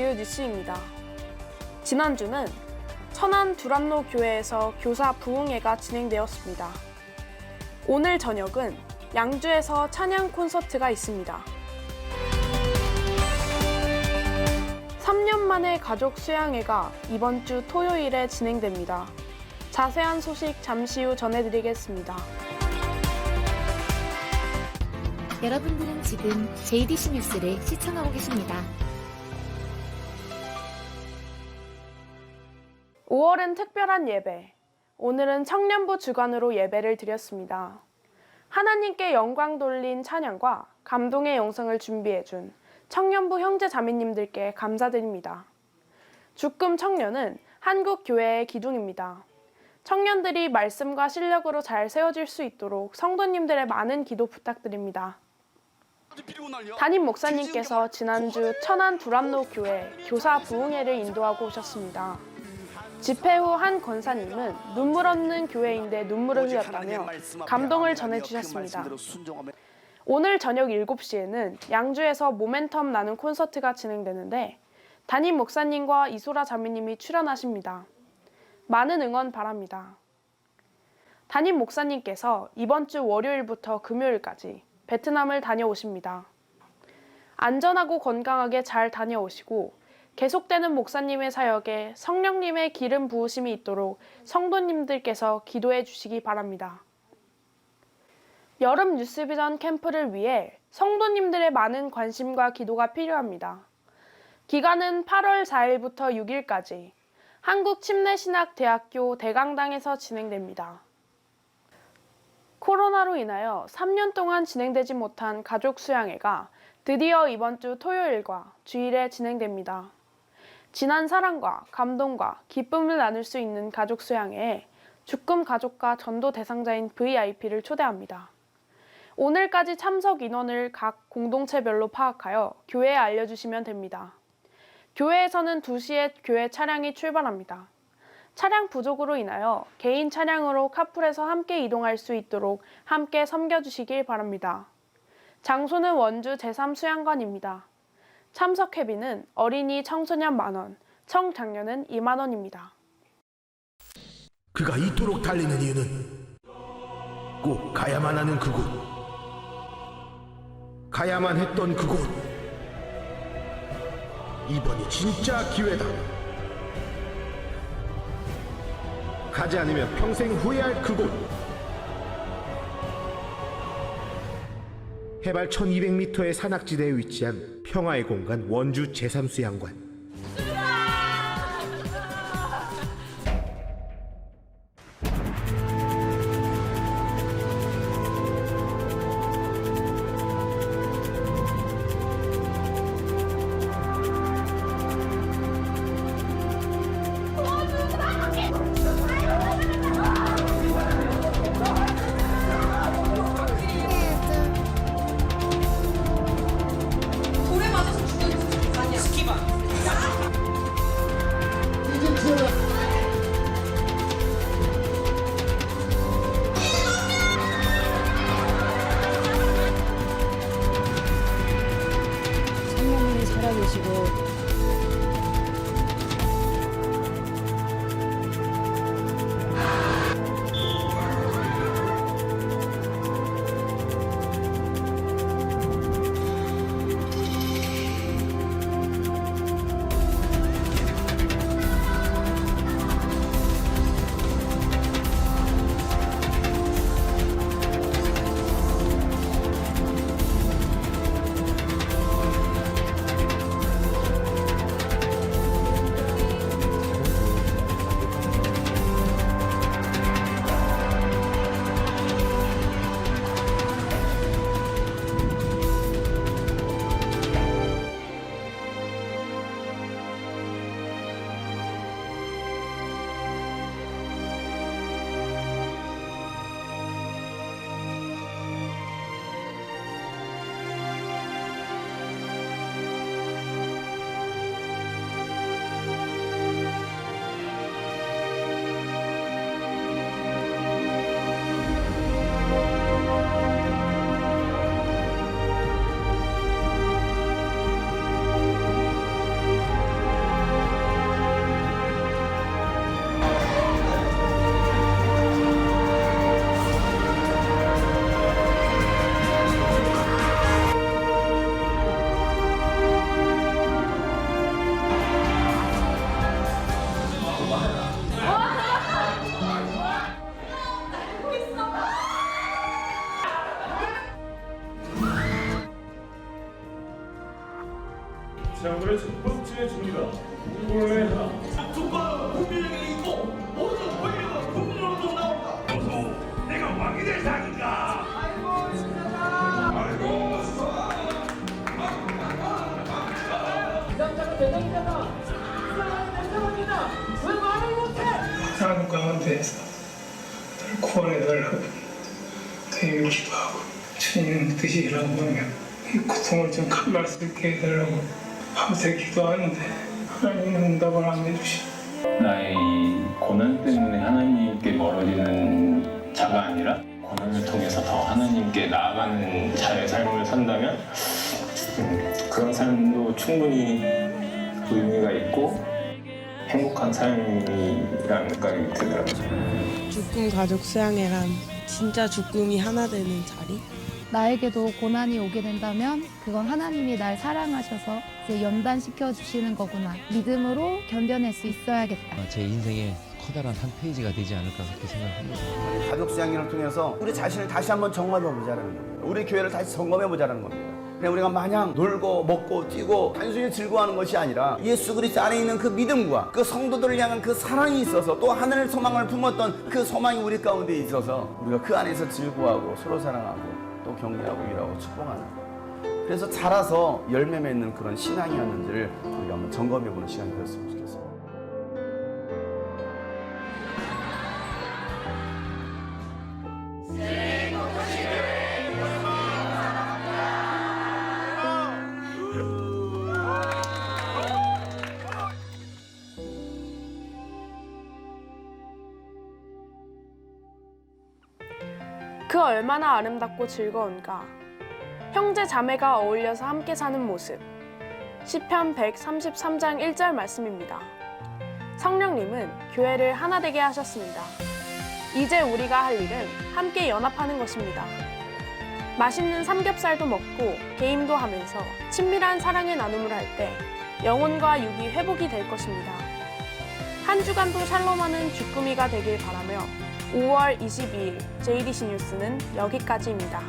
주요 뉴스입니다. 지난주는 천안 두란노 교회에서 교사 부흥회가 진행되었습니다. 오늘 저녁은 양주에서 찬양 콘서트가 있습니다. 3년 만에 가족 수양회가 이번 주 토요일에 진행됩니다. 자세한 소식 잠시 후 전해드리겠습니다. 여러분들은 지금 JDC 뉴스를 시청하고 계십니다. 5월은 특별한 예배. 오늘은 청년부 주관으로 예배를 드렸습니다. 하나님께 영광 돌린 찬양과 감동의 영상을 준비해준 청년부 형제 자매님들께 감사드립니다. 주금 청년은 한국 교회의 기둥입니다. 청년들이 말씀과 실력으로 잘 세워질 수 있도록 성도님들의 많은 기도 부탁드립니다. 담임 목사님께서 지난주 천안 두람로 교회 교사 부흥회를 인도하고 오셨습니다. 집회 후 한 권사님은 눈물 없는 교회인데 눈물을 흘렸다며 감동을 전해주셨습니다. 오늘 저녁 7시에는 양주에서 모멘텀 나는 콘서트가 진행되는데 담임 목사님과 이소라 자매님이 출연하십니다. 많은 응원 바랍니다. 담임 목사님께서 이번 주 월요일부터 금요일까지 베트남을 다녀오십니다. 안전하고 건강하게 잘 다녀오시고 계속되는 목사님의 사역에 성령님의 기름 부으심이 있도록 성도님들께서 기도해 주시기 바랍니다. 여름 뉴스비전 캠프를 위해 성도님들의 많은 관심과 기도가 필요합니다. 기간은 8월 4일부터 6일까지 한국침례신학대학교 대강당에서 진행됩니다. 코로나로 인하여 3년 동안 진행되지 못한 가족 수양회가 드디어 이번 주 토요일과 주일에 진행됩니다. 진한 사랑과 감동과 기쁨을 나눌 수 있는 가족 수양회에 죽금 가족과 전도 대상자인 VIP를 초대합니다. 오늘까지 참석 인원을 각 공동체별로 파악하여 교회에 알려주시면 됩니다. 교회에서는 2시에 교회 차량이 출발합니다. 차량 부족으로 인하여 개인 차량으로 카풀에서 함께 이동할 수 있도록 함께 섬겨주시길 바랍니다. 장소는 원주 제3수양관입니다. 참석 회비는 어린이 청소년 만원, 청장년은 2만원입니다. 그가 이토록 달리는 이유는 꼭 가야만 하는 그곳 가야만 했던 그곳. 이번이 진짜 기회다. 가지 않으면 평생 후회할 그곳 해발 1200m의 산악지대에 위치한 평화의 공간 원주 제3수양관 visual 공부의 하나. 두꺼운 국민에게 있고 모든 권력은 국민으로부터 나온다. 어서 내가 왕이 될 상인가? 아이고, 진짜다. 아이고, 사람 가운데에서 늘 구원해달라고 그에게 기도하고 주님 뜻이 이라면 이 고통을 좀 감당할 수 있게 해달라고 밤새 기도하는데 하나님은 응답을 안 해주시고 나의 이 고난 때문에 하나님께 멀어지는 자가 아니라 고난을 통해서 더 하나님께 나아가는 자의 삶을 산다면 음, 그런 삶도 충분히 의미가 있고 행복한 삶이라는 생각이 들더라고요. 죽금 가족 수양회란 진짜 죽금이 하나 되는 자리? 나에게도 고난이 오게 된다면 그건 하나님이 날 사랑하셔서 이제 연단시켜 주시는 거구나. 믿음으로 견뎌낼 수 있어야겠다. 제 인생의 커다란 한 페이지가 되지 않을까 그렇게 생각합니다. 가족 수양회를 통해서 우리 자신을 다시 한번 점검해 보자는 겁니다. 우리 교회를 다시 점검해 보자는 겁니다. 그냥 우리가 마냥 놀고 먹고 뛰고 단순히 즐거워하는 것이 아니라 예수 그리스도 안에 있는 그 믿음과 그 성도들을 향한 그 사랑이 있어서 또 하늘의 소망을 품었던 그 소망이 우리 가운데 있어서 우리가 그 안에서 즐거워하고 서로 사랑하고 또 격려하고 일하고 축복하는 그래서 자라서 열매 맺는 그런 신앙이었는지를 우리가 한번 점검해 보는 시간이 되었으면 좋겠습니다. 그 얼마나 아름답고 즐거운가. 형제 자매가 어울려서 함께 사는 모습. 시편 133장 1절 말씀입니다. 성령님은 교회를 하나 되게 하셨습니다. 이제 우리가 할 일은 함께 연합하는 것입니다. 맛있는 삼겹살도 먹고 게임도 하면서 친밀한 사랑의 나눔을 할 때 영혼과 육이 회복이 될 것입니다. 한 주간도 샬롬하는 주꾸미가 되길 바라며 5월 22일 JDC 뉴스는 여기까지입니다.